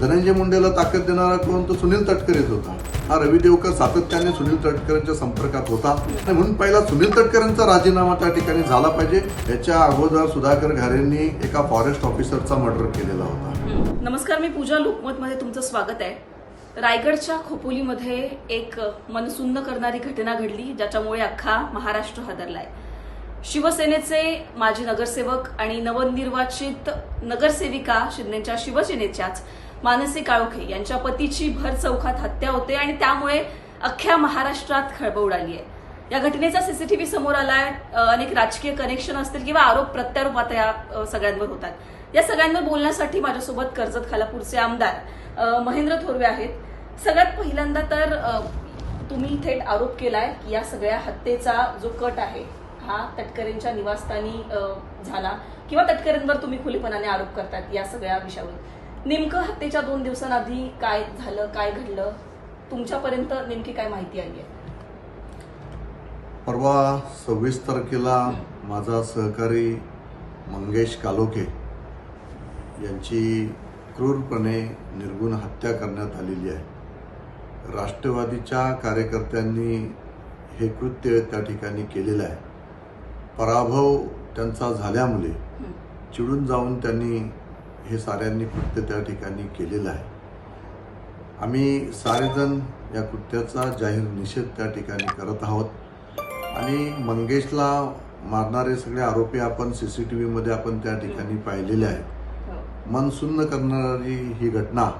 धनंजय मुंडेला ताकद देणारा कोण तो सुनील तटकरेच होता. हा रवी देवकर सातत्याने सुनील तटकरेंच्या संपर्कात होता. आणि म्हणून पहिला सुनील तटकरेंचा राजीनामा त्या ठिकाणी झाला पाहिजे. याच्या अगोदर सुधाकर घारेंनी एका फॉरेस्ट ऑफिसरचा मर्डर केलेला होता. नमस्कार मी पूजा लोकमत मध्ये तुमचं स्वागत आहे. रायगडच्या खोपोलीमध्ये एक मनसुन्न करणारी घटना घडली ज्याच्यामुळे अख्खा महाराष्ट्र हादरलाय. शिवसेनेचे माजी नगरसेवक आणि नवनिर्वाचित नगरसेविका शिंदेच्या शिवसेनेच्याच मानसी काळोखे यांच्या पतीची भर चौकात हत्या होते आणि त्यामुळे अख्ख्या महाराष्ट्रात खळबळ उडाली आहे. या घटनेचा सीसीटीव्ही समोर आलाय. अनेक राजकीय कनेक्शन असतील किंवा आरोप प्रत्यारोप आता या सगळ्यांवर होतात. या सगळ्यांवर बोलण्यासाठी माझ्यासोबत कर्जत खालापूरचे आमदार महेंद्र थोरवे आहेत. सगळ्यात पहिल्यांदा तर तुम्ही थेट आरोप केलाय की या सगळ्या हत्येचा जो कट आहे हा तटकरेंच्या निवासस्थानी झाला. किंवा तटकरेंवर तुम्ही खुलेपणाने आरोप करतात या सगळ्या विषयावर. नेमकं हत्येच्या दोन दिवसांआधी काय झालं काय घडलं? तुमच्यापर्यंत नेमकी काय माहिती आली आहे? परवा सव्वीस तारखेला माझा सहकारी मंगेश कालोखे यांची क्रूरपणे निर्गुण हत्या करण्यात आलेली आहे. राष्ट्रवादीच्या कार्यकर्त्यांनी हे कृत्य त्या ठिकाणी केलेलं आहे. पराभव त्यांचा झाल्यामुळे. चिडून जाऊन त्यांनी हे साऱ्यांनी कृत्य त्या ठिकाणी केलेलं आहे आम्ही सारेजण या कृत्याचा जाहीर निषेध त्या ठिकाणी करत आहोत आणि मंगेशला मारणारे सगळे आरोपी आपण सी सी टी व्हीमध्ये आपण त्या ठिकाणी पाहिलेले आहेत हो. मन सुन्न करणारी ही घटना.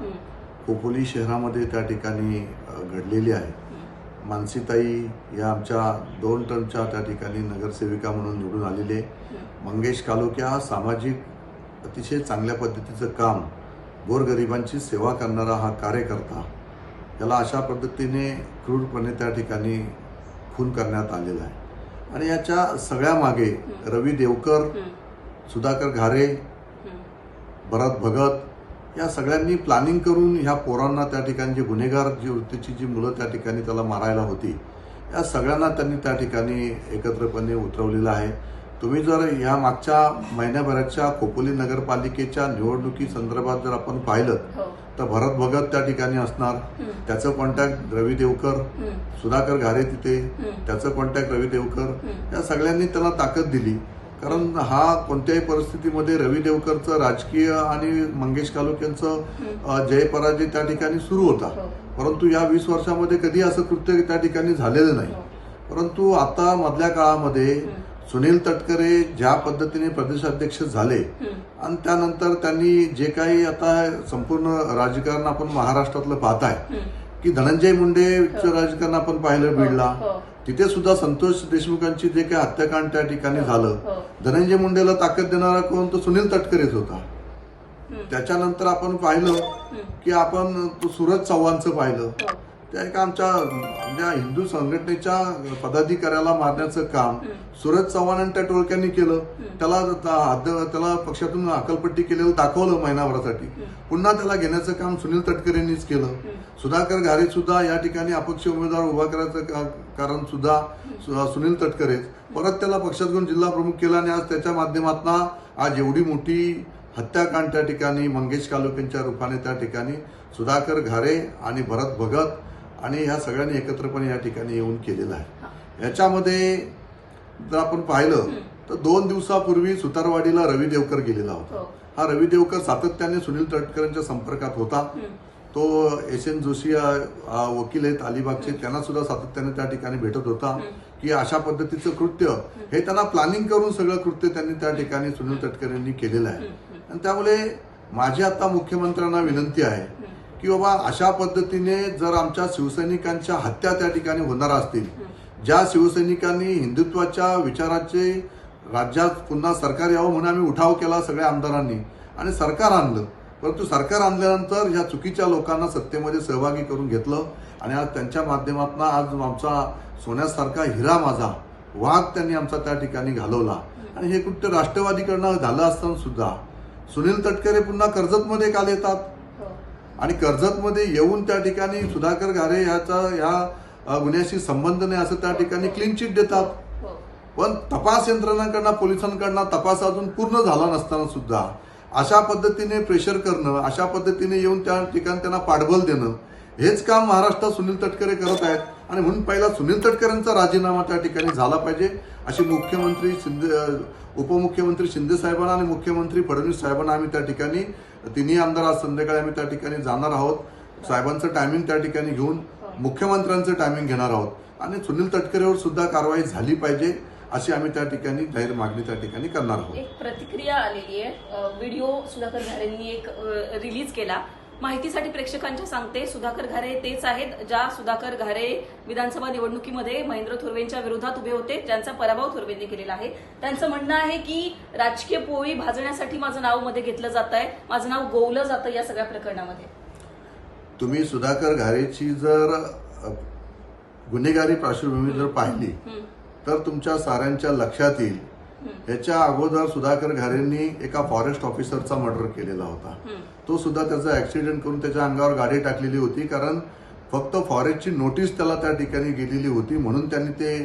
खोपोली शहरामध्ये त्या ठिकाणी घडलेली आहे. मानसीताई या आमच्या दोन टर्मच्या त्या ठिकाणी नगरसेविका म्हणून निवडून आलेले. मंगेश कालोक्या हा सामाजिक अतिशय चांगल्या पद्धतीचं काम गोरगरिबांची सेवा करणारा हा कार्यकर्ता याला अशा पद्धतीने क्रूरपणे त्या ठिकाणी खून करण्यात आलेला आहे आणि याच्या सगळ्या मागे रवी देवकर. सुधाकर घारे. भरत भगत या सगळ्यांनी प्लॅनिंग करून ह्या पोरांना त्या ठिकाणी जी गुन्हेगार जी वृत्तीची जी मुलं त्या ठिकाणी त्याला मारायला होती या सगळ्यांना त्यांनी त्या ठिकाणी एकत्रपणे उतरवलेलं आहे तुम्ही जर ह्या मागच्या महिन्याभराच्या खोपोली नगरपालिकेच्या निवडणुकी संदर्भात जर आपण पाहिलं हो. तर भरत भगत त्या ठिकाणी असणार. त्याचं कॉन्टॅक्ट रवी देवकर. सुधाकर घारे तिथे. त्याचं कॉन्टॅक्ट रवी देवकर. या सगळ्यांनी त्याला ताकद दिली कारण हा कोणत्याही परिस्थितीमध्ये रवी देवकरचं राजकीय आणि मंगेश कालोख्यांचं हं. अ, जय पराजय त्या ठिकाणी सुरू होता हो. परंतु या वीस वर्षामध्ये कधी असं कृत्य त्या ठिकाणी झालेलं नाही हो. परंतु आता मधल्या काळामध्ये. सुनील तटकरे ज्या पद्धतीने प्रदेशाध्यक्ष झाले हं. आणि त्यानंतर त्यांनी जे काही आता संपूर्ण राजकारण आपण महाराष्ट्रातलं पाहताय हं. की धनंजय मुंडेचं राजकारण आपण पाहिलं बीडला हो. तिथे सुद्धा संतोष देशमुखांची जे काही हत्याकांड त्या ठिकाणी झालं हो. धनंजय मुंडेला ताकद देणारा कोण तो सुनील तटकरेच होता हं. त्याच्यानंतर आपण पाहिलं हं. की आपण तो सूरज चव्हाणचं पाहिलं हो. त्या एका आमच्या म्हणजे हिंदू संघटनेच्या पदाधिकाऱ्याला मारण्याचं काम. सूरज चव्हाण आणि त्या टोळक्यांनी केलं. त्याला त्याला पक्षातून अकलपट्टी केलेलं दाखवलं महिनाभरासाठी. पुन्हा त्याला घेण्याचं काम सुनील तटकरेंनीच केलं. सुधाकर घारे सुद्धा या ठिकाणी अपक्ष उमेदवार उभा करायचं कारण सुद्धा सुनील तटकरेच परत त्याला पक्षात घेऊन जिल्हा प्रमुख केला आणि आज त्याच्या माध्यमातून आज एवढी मोठी हत्याकांड त्या ठिकाणी मंगेश कालोखेंच्या रूपाने त्या ठिकाणी सुधाकर घारे आणि भरत भगत आणि ह्या सगळ्यांनी एकत्रपणे या ठिकाणी येऊन केलेलं आहे. याच्यामध्ये जर आपण पाहिलं तर दोन दिवसापूर्वी सुतारवाडीला रवी देवकर गेलेला होता. हो. हा रवी देवकर सातत्याने सुनील तटकरेंच्या संपर्कात होता. तो एस एन जोशी वकील आहेत अलिबागचे त्यांना सुद्धा सातत्याने त्या ठिकाणी भेटत होता. की अशा पद्धतीचं कृत्य हे त्यांना प्लॅनिंग करून सगळं कृत्य त्यांनी त्या ठिकाणी सुनील तटकरेंनी केलेलं आहे. आणि त्यामुळे माझी आता मुख्यमंत्र्यांना विनंती आहे की बाबा अशा पद्धतीने जर आमच्या शिवसैनिकांच्या हत्या त्या ठिकाणी होणार असतील ज्या शिवसैनिकांनी हिंदुत्वाच्या विचाराचे राज्यात पुन्हा सरकार यावं म्हणून आम्ही उठाव केला सगळ्या आमदारांनी आणि सरकार आणलं. परंतु सरकार आणल्यानंतर ह्या चुकीच्या लोकांना सत्तेमध्ये सहभागी करून घेतलं आणि आज त्यांच्या माध्यमातून आज आमचा सोन्यासारखा हिरा माझा वाघ त्यांनी आमचा त्या ठिकाणी घालवला. आणि हे कृत्य राष्ट्रवादीकडनं झालं असताना सुद्धा. सुनील तटकरे पुन्हा कर्जतमध्ये का येतात आणि कर्जतमध्ये येऊन त्या ठिकाणी सुधाकर घारे याचा या अ, गुन्ह्याशी संबंध नाही असं त्या ठिकाणी क्लीन चिट देतात हो. पण तपास यंत्रणांकडनं पोलिसांकडनं तपास अजून पूर्ण झाला नसताना सुद्धा अशा पद्धतीने प्रेशर करणं अशा पद्धतीने येऊन त्या ठिकाणी त्यांना पाठबळ देणं हेच काम महाराष्ट्रात सुनील तटकरे करत आहेत आणि म्हणून पहिला सुनील तटकरेंचा राजीनामा त्या ठिकाणी झाला पाहिजे अशी मुख्यमंत्री शिंदे उपमुख्यमंत्री शिंदे साहेबांना आणि मुख्यमंत्री फडणवीस साहेबांना आम्ही त्या ठिकाणी तिन्ही आमदार आज संध्याकाळी आम्ही त्या ठिकाणी जाणार आहोत. साहेबांचं टायमिंग त्या ठिकाणी घेऊन मुख्यमंत्र्यांचं टायमिंग घेणार आहोत. आणि सुनील तटकरेवर सुद्धा कारवाई झाली पाहिजे अशी आम्ही त्या ठिकाणी जाहीर मागणी त्या ठिकाणी करणार आहोत. एक प्रतिक्रिया आलेली आहे. व्हिडिओ सुधाकर झारेंनी एक रिलीज केला. माहितीसाठी प्रेक्षकांच्या सांगते सुधाकर घारे तेच आहेत ज्या सुधाकर घारे विधानसभा निवडणुकीमध्ये महेंद्र थोरवेंच्या विरोधात उभे होते ज्यांचा पराभव थोरवेंनी केलेला आहे. त्यांचं म्हणणं आहे की राजकीय पोळी भाजण्यासाठी माझं नावमध्ये घेतलं जात आहे माझं नाव गोवलं जातं या सगळ्या प्रकरणामध्ये. तुम्ही सुधाकर घारेची जर गुन्हेगारी पार्श्वभूमी जर पाहिली तर तुमच्या साऱ्यांच्या लक्षात येईल हम्म, याच्या अगोदर सुधाकर घारेंनी एका फॉरेस्ट ऑफिसरचा मर्डर केलेला होता. तो सुद्धा त्याचा ऍक्सिडेंट करून त्याच्या अंगावर गाडी टाकलेली होती कारण फक्त फॉरेस्टची नोटीस त्याला त्या ठिकाणी गेलेली होती म्हणून त्यांनी ते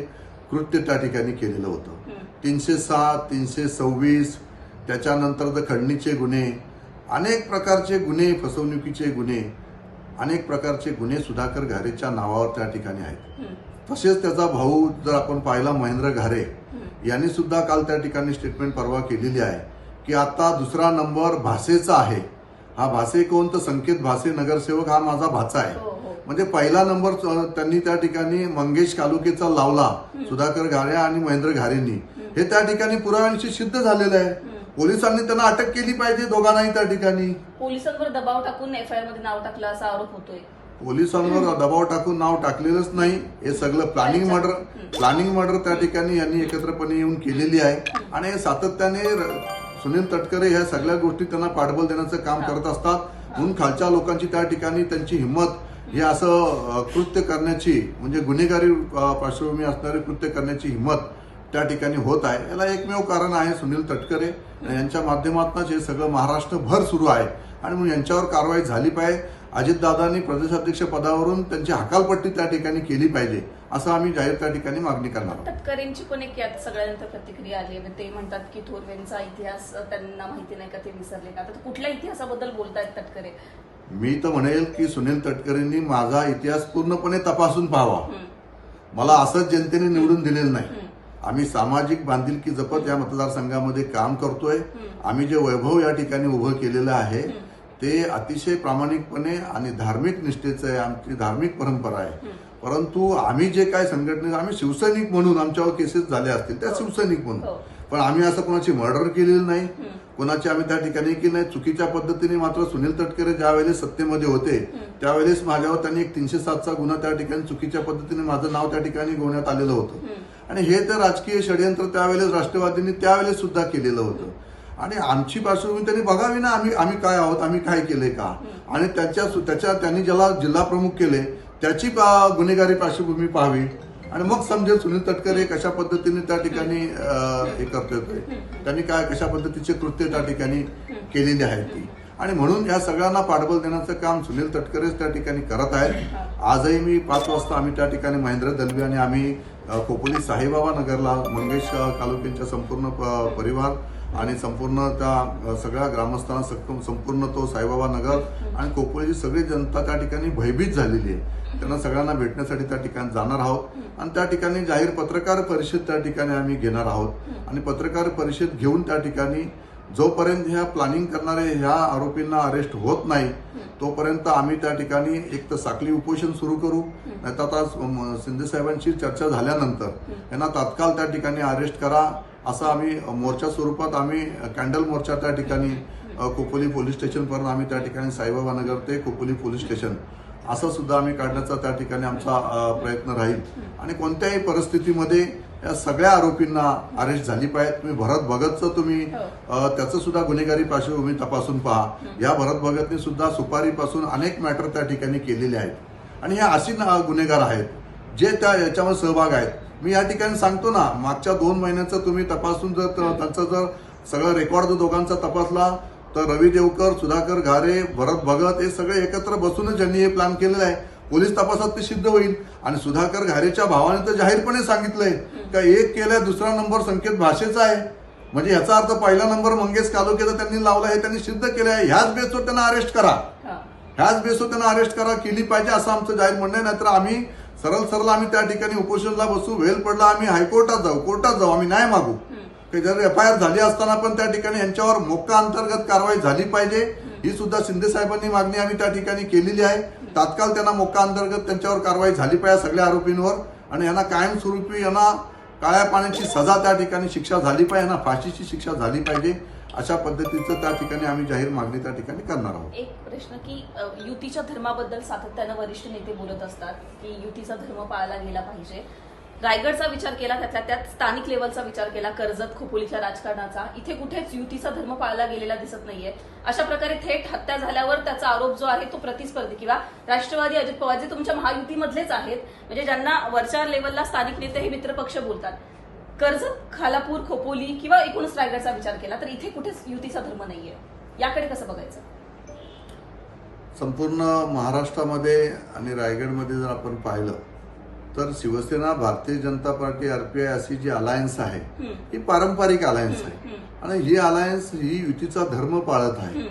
कृत्य त्या ठिकाणी केलेलं होतं. तीनशे सात तीनशे सव्वीस त्याच्यानंतर खंडणीचे गुन्हे अनेक प्रकारचे गुन्हे फसवणुकीचे गुन्हे अनेक प्रकारचे गुन्हे सुधाकर घारेच्या नावावर त्या ठिकाणी आहेत. तसेच त्याचा भाऊ जर आपण पाहिला महेंद्र घारे. यांनी सुद्धा काल त्या ठिकाणी स्टेटमेंट परवा केलेली आहे की आता दुसरा नंबर भासेचा आहे. हा भासे कोण? तर संकेत भासे नगरसेवक हा माझा भाचा आहे. हो हो. म्हणजे पहिला नंबर त्यांनी त्या ठिकाणी मंगेश कालुकेचा लावला सुधाकर घारे आणि महेंद्र घारेंनी. हे त्या ठिकाणी पुराव्यांशी सिद्ध झालेलं आहे. पोलिसांनी त्यांना अटक केली पाहिजे दोघांनाही त्या ठिकाणी. पोलिसांवर दबाव टाकून एफ आय आरमध्ये नाव टाकलं असा आरोप होतोय. पोलिसांवर दबाव टाकून नाव टाकलेलंच नाही. हे सगळं प्लॅनिंग मर्डर प्लॅनिंग मर्डर त्या ठिकाणी यांनी एकत्रपणे येऊन केलेली आहे. आणि सातत्याने सुनील तटकरे ह्या सगळ्या गोष्टी त्यांना पाठबळ देण्याचं काम करत असतात. म्हणून खालच्या लोकांची त्या ठिकाणी त्यांची हिंमत हे असं कृत्य करण्याची म्हणजे गुन्हेगारी पार्श्वभूमी असणारे कृत्य करण्याची हिंमत त्या ठिकाणी होत आहे. याला एकमेव कारण आहे सुनील तटकरे. यांच्या माध्यमातूनच हे सगळं महाराष्ट्रभर सुरू आहे. आणि म्हणून यांच्यावर कारवाई झाली पाहिजे. अजितदादांनी प्रदेशाध्यक्ष पदावरून त्यांची हकालपट्टी त्या ठिकाणी केली पाहिजे असं आम्ही जाहीर त्या ठिकाणी मागणी करणार आहोत. तटकरेंची पण एक यात सगळ्यांनंतर प्रतिक्रिया आली ते म्हणतात की थोरवेंचा इतिहास त्यांना माहिती नाही का ते विसरले का? तर कुठल्या इतिहासाबद्दल बोलतायत तटकरे? मी तर म्हणेल की सुनील तटकरेंनी माझा इतिहास पूर्णपणे तपासून पाहावा. मला असंच जनतेने निवडून दिलेलं नाही. आम्ही सामाजिक बांधिलकी जपत या मतदारसंघामध्ये काम करतोय. आम्ही जे वैभव या ठिकाणी उभं केलेलं आहे. ते अतिशय प्रामाणिकपणे आणि धार्मिक निष्ठेचं आहे आमची धार्मिक परंपरा आहे. परंतु आम्ही जे काय संघटने आम्ही शिवसैनिक म्हणून आमच्यावर केसेस झाल्या असतील त्या हो. शिवसैनिक हो. म्हणून पण आम्ही असं कोणाची मर्डर केलेलं नाही. कोणाची आम्ही त्या ठिकाणी केली नाही चुकीच्या पद्धतीने मात्र सुनील तटकरे ज्या वेळेस सत्तेमध्ये होते. त्यावेळेस माझ्यावर त्यांनी एक तीनशे सातचा गुन्हा त्या ठिकाणी चुकीच्या पद्धतीने माझं नाव त्या ठिकाणी गोवण्यात आलेलं होतं. आणि हे तर राजकीय षडयंत्र त्यावेळेस राष्ट्रवादींनी त्यावेळेस सुद्धा केलेलं होतं आणि आमची पार्श्वभूमी त्यांनी बघावी ना आम्ही आम्ही काय आहोत आम्ही काय केलंय का? आणि त्याच्या त्याच्या त्यांनी ज्याला जिल्हा प्रमुख केले त्याची पा- गुन्हेगारी पार्श्वभूमी पाहावी. आणि मग समजेल सुनील तटकरे कशा पद्धतीने त्या ठिकाणी हे करतोय. त्यांनी काय कशा पद्धतीचे कृत्य त्या ठिकाणी केलेली आहेत ती. आणि म्हणून या सगळ्यांना पाठबळ देण्याचं काम सुनील तटकरेच त्या ठिकाणी करत आहेत. आजही मी पाच वाजता आम्ही त्या ठिकाणी महेंद्र दलवी आणि आम्ही खोपोली साईबाबा नगरला मंगेश तालुक्यांच्या कालुकेंच्या संपूर्ण प- परिवार आणि संपूर्ण त्या सगळ्या ग्रामस्थांना सक्कम संपूर्ण तो साईबाबा नगर आणि खोपोलीची सगळी जनता त्या ठिकाणी भयभीत झालेली आहे. त्यांना सगळ्यांना भेटण्यासाठी त्या ठिकाणी जाणार आहोत आणि त्या ठिकाणी जाहीर पत्रकार परिषद त्या ठिकाणी आम्ही घेणार आहोत. आणि पत्रकार परिषद घेऊन त्या ठिकाणी जोपर्यंत ह्या प्लॅनिंग करणारे ह्या आरोपींना अरेस्ट होत नाही तोपर्यंत आम्ही त्या ठिकाणी एक तर साखली उपोषण सुरू करू नाही तर आता शिंदे साहेबांशी चर्चा झाल्यानंतर यांना तात्काळ त्या ठिकाणी अरेस्ट करा असं आम्ही मोर्चा स्वरूपात आम्ही कॅन्डल मोर्चा त्या ठिकाणी अ, खोपोली पोलीस स्टेशनपर्यंत आम्ही त्या ठिकाणी साईबाबा नगर ते खोपोली पोलीस स्टेशन असं सुद्धा आम्ही काढण्याचा त्या ठिकाणी आमचा प्रयत्न राहील. आणि कोणत्याही परिस्थितीमध्ये या सगळ्या आरोपींना अरेस्ट झाली पाहिजे. तुम्ही भरत भगतचं तुम्ही अ, त्याचं सुद्धा गुन्हेगारी पार्श्वभूमी तपासून पहा. या भरत भगतने सुद्धा सुपारीपासून अनेक मॅटर त्या ठिकाणी केलेले आहेत. आणि हे अशी ना- गुन्हेगार आहेत. जे त्या याच्यामध्ये सहभाग आहेत. मी या ठिकाणी सांगतो ना मागच्या दोन महिन्याचं तुम्ही तपासून जर त्यांचं जर सगळं रेकॉर्ड जर दोघांचा तपासला तर रवी देवकर सुधाकर घारे भरत भगत हे सगळे एकत्र बसूनच ज्यांनी हे प्लॅन केलेलं आहे. पोलीस तपासात ते सिद्ध होईल. आणि सुधाकर घारेच्या भावाने तर जाहीरपणे सांगितलंय का एक केलाय दुसरा नंबर संकेत भाषेचा आहे. म्हणजे याचा अर्थ पहिला नंबर मंगेश कालोकेचा त्यांनी लावला हे त्यांनी सिद्ध केलं आहे. ह्याच बेसवर त्यांना अरेस्ट करा. ह्याच बेसवर त्यांना अरेस्ट करा. केली पाहिजे असं आमचं जाहीर म्हणणं आहे. नाहीतर आम्ही सरळ सरळ आम्ही त्या ठिकाणी उपोषणला बसू. वेळ पडला आम्ही हायकोर्टात जाऊ. कोर्टात जाऊ. आम्ही नाही मागू. जर एफ आय आर झाली असताना पण त्या ठिकाणी यांच्यावर मोक्का अंतर्गत कारवाई झाली पाहिजे. ही सुद्धा शिंदे साहेबांनी मागणी आम्ही त्या ठिकाणी केलेली आहे. तात्काळ त्यांना मोक्का अंतर्गत त्यांच्यावर कारवाई झाली पाहिजे सगळ्या आरोपींवर. आणि यांना कायमस्वरूपी यांना काळ्या पाण्याची सजा त्या ठिकाणी शिक्षा झाली पाहिजे यांना फाशीची शिक्षा झाली पाहिजे. अशा पद्धतीचं त्या ठिकाणी आम्ही जाहीर मागणी त्या ठिकाणी करणार आहोत. एक प्रश्न की युतीच्या धर्माबद्दल सातत्यानं वरिष्ठ नेते बोलत असतात की युतीचा धर्म पाळला गेला पाहिजे. रायगडचा विचार केला त्यातल्या त्यात स्थानिक लेवलचा विचार केला कर्जत खोपोलीच्या राजकारणाचा. इथे कुठेच युतीचा धर्म पाळला गेलेला दिसत नाहीये. अशा प्रकारे थेट हत्या झाल्यावर त्याचा आरोप जो आहे तो प्रतिस्पर्धी. किंवा राष्ट्रवादी अजित पवार जे तुमच्या महायुतीमधलेच आहेत म्हणजे ज्यांना वरच्या लेवलला स्थानिक नेते हे मित्रपक्ष बोलतात. कर्जत खालापूर खोपोली किंवा एकूणच रायगडचा विचार केला तर इथे कुठेच युतीचा धर्म नाहीये. याकडे कसं बघायचं? संपूर्ण महाराष्ट्रामध्ये आणि रायगडमध्ये जर आपण पाहिलं तर शिवसेना भारतीय जनता पार्टी आरपीआय अशी जी अलायन्स आहे. ही पारंपरिक अलायन्स आहे. आणि ही अलायन्स ही युतीचा धर्म पाळत आहे.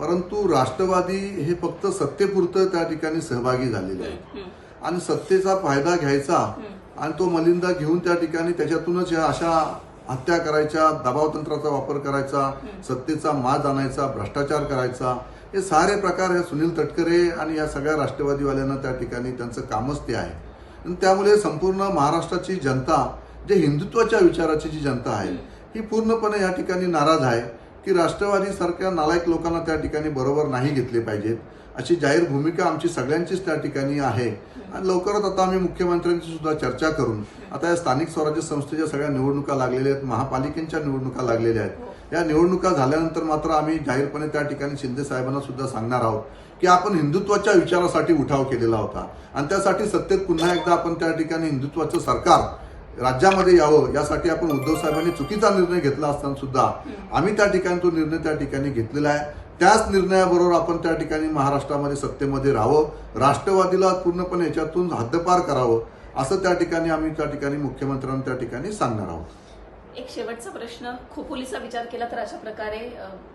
परंतु राष्ट्रवादी हे फक्त सत्तेपुरतं त्या ठिकाणी सहभागी झालेले आहे. आणि सत्तेचा फायदा घ्यायचा. आणि तो मलिंदा घेऊन त्या ठिकाणी त्याच्यातूनच या अशा हत्या करायच्या दबाव तंत्राचा वापर करायचा सत्तेचा माज आणायचा भ्रष्टाचार करायचा हे सारे प्रकार हे सुनील तटकरे आणि या सगळ्या राष्ट्रवादीवाल्यांना त्या ठिकाणी त्यांचं कामच ते आहे आणि त्यामुळे संपूर्ण महाराष्ट्राची जनता जे हिंदुत्वाच्या विचाराची जी जनता आहे ही पूर्णपणे या ठिकाणी नाराज आहे की राष्ट्रवादीसारख्या नालायक लोकांना त्या ठिकाणी बरोबर नाही घेतले पाहिजेत. अशी जाहीर भूमिका आमची सगळ्यांचीच त्या ठिकाणी आहे. आणि लवकरच आता आम्ही मुख्यमंत्र्यांची सुद्धा चर्चा करून आता या स्थानिक स्वराज्य संस्थेच्या सगळ्या निवडणुका लागलेल्या आहेत महापालिकेच्या निवडणुका लागलेल्या आहेत. या निवडणुका झाल्यानंतर मात्र आम्ही जाहीरपणे त्या ठिकाणी शिंदे साहेबांना सुद्धा सांगणार आहोत. की आपण हिंदुत्वाच्या विचारासाठी उठाव केलेला होता. आणि त्यासाठी सत्तेत पुन्हा एकदा आपण त्या ठिकाणी हिंदुत्वाचं सरकार राज्यामध्ये यावं यासाठी आपण उद्धव साहेबांनी चुकीचा निर्णय घेतला असताना सुद्धा आम्ही त्या ठिकाणी तो निर्णय त्या ठिकाणी घेतलेला आहे. त्याच निर्णयाबरोबर आपण त्या ठिकाणी महाराष्ट्रामध्ये सत्तेमध्ये राहावं राष्ट्रवादीला पूर्णपणे याच्यातून हद्दपार करावं असं त्या ठिकाणी आम्ही त्या ठिकाणी मुख्यमंत्र्यांना त्या ठिकाणी सांगणार आहोत. एक शेवटचा प्रश्न. खोपोलीचा विचार केला तर अशा प्रकारे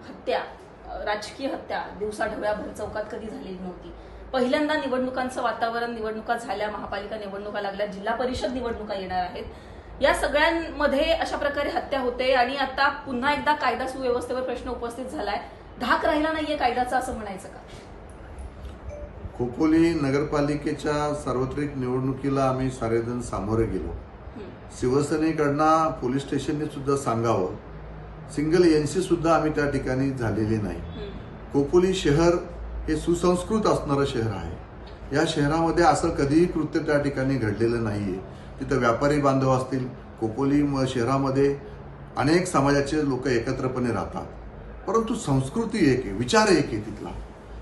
हत्या राजकीय हत्या दिवसाढवळ्या भर चौकात कधी झालेली नव्हती. पहिल्यांदा निवडणुकांचं वातावरण निवडणुका झाल्या महापालिका निवडणुका लागल्या जिल्हा परिषद निवडणुका येणार आहेत. या सगळ्यांमध्ये अशा प्रकारे हत्या होते आणि आता पुन्हा एकदा कायदा सुव्यवस्थेवर प्रश्न उपस्थित झालाय. धाक राहिला नाहीये कायद्याचा असं म्हणायचं का? खोपोली नगरपालिकेच्या सार्वत्रिक निवडणुकीला आम्ही सारेजण सामोरे गेलो. शिवसेनेकडनं पोलीस स्टेशनने सुद्धा सांगावं सिंगल एनसी सुद्धा आम्ही त्या ठिकाणी झालेली नाही. हम्म. खोपोली शहर हे सुसंस्कृत असणारं शहर आहे. या शहरामध्ये असं कधीही कृत्य त्या ठिकाणी घडलेलं नाहीये. तिथं व्यापारी बांधव असतील. खोपोली म- शहरामध्ये अनेक समाजाचे लोक एकत्रपणे राहतात. परंतु संस्कृती एक आहे विचार एक आहे तिथला.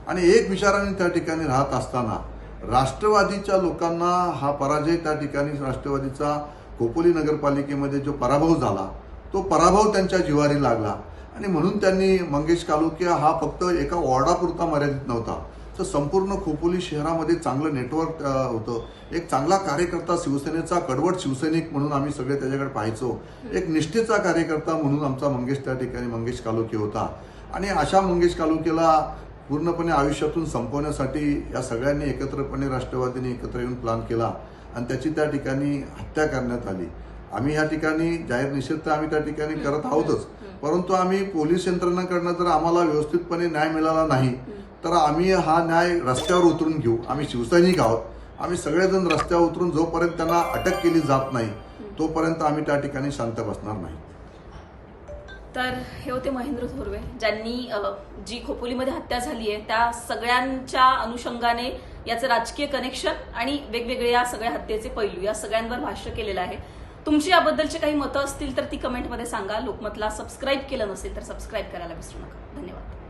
आणि एक विचाराने त्या ठिकाणी राहत असताना राष्ट्रवादीच्या लोकांना हा पराजय त्या ठिकाणी राष्ट्रवादीचा खोपोली नगरपालिकेमध्ये जो पराभव झाला तो पराभव त्यांच्या जिवारी लागला. आणि म्हणून त्यांनी मंगेश कालुकिया हा फक्त एका वॉर्डापुरता मर्यादित नव्हता. तर संपूर्ण खोपोली शहरामध्ये चांगलं नेटवर्क होतं. एक चांगला कार्यकर्ता शिवसेनेचा कडवट शिवसैनिक म्हणून आम्ही सगळे त्याच्याकडे पाहायचो. एक निष्ठेचा कार्यकर्ता म्हणून आमचा मंगेश त्या ठिकाणी मंगेश कालोके होता. आणि अशा मंगेश कालुकेला पूर्णपणे आयुष्यातून संपवण्यासाठी या सगळ्यांनी एकत्रपणे राष्ट्रवादीने एकत्र येऊन प्लॅन केला. आणि त्याची त्या ठिकाणी हत्या करण्यात आली. आम्ही या ठिकाणी जाहीर निषेध तर आम्ही त्या ठिकाणी करत आहोतच. परंतु आम्ही पोलीस यंत्रणेकडनं जर आम्हाला व्यवस्थितपणे न्याय मिळाला नाही तर आम्ही हा न्याय रस्त्यावर उतरून घेऊ. आम्ही शिवसैनिक आहोत. आम्ही सगळेजण रस्त्यावर उतरून जोपर्यंत त्यांना अटक केली जात नाही तोपर्यंत आम्ही त्या ठिकाणी शांत बसणार नाही. तर हे होते महेंद्र थोरवे ज्यांनी जी खोपोलीमध्ये हत्या झाली आहे त्या सगळ्यांच्या अनुषंगाने याचं राजकीय कनेक्शन आणि वेगवेगळे या सगळ्या हत्येचे पैलू या सगळ्यांवर भाष्य केलेलं आहे. तुमची याबद्दलची काही मतं असतील तर ती कमेंटमध्ये सांगा. लोकमतला सबस्क्राईब केलं नसेल तर सबस्क्राईब करायला विसरू नका. धन्यवाद.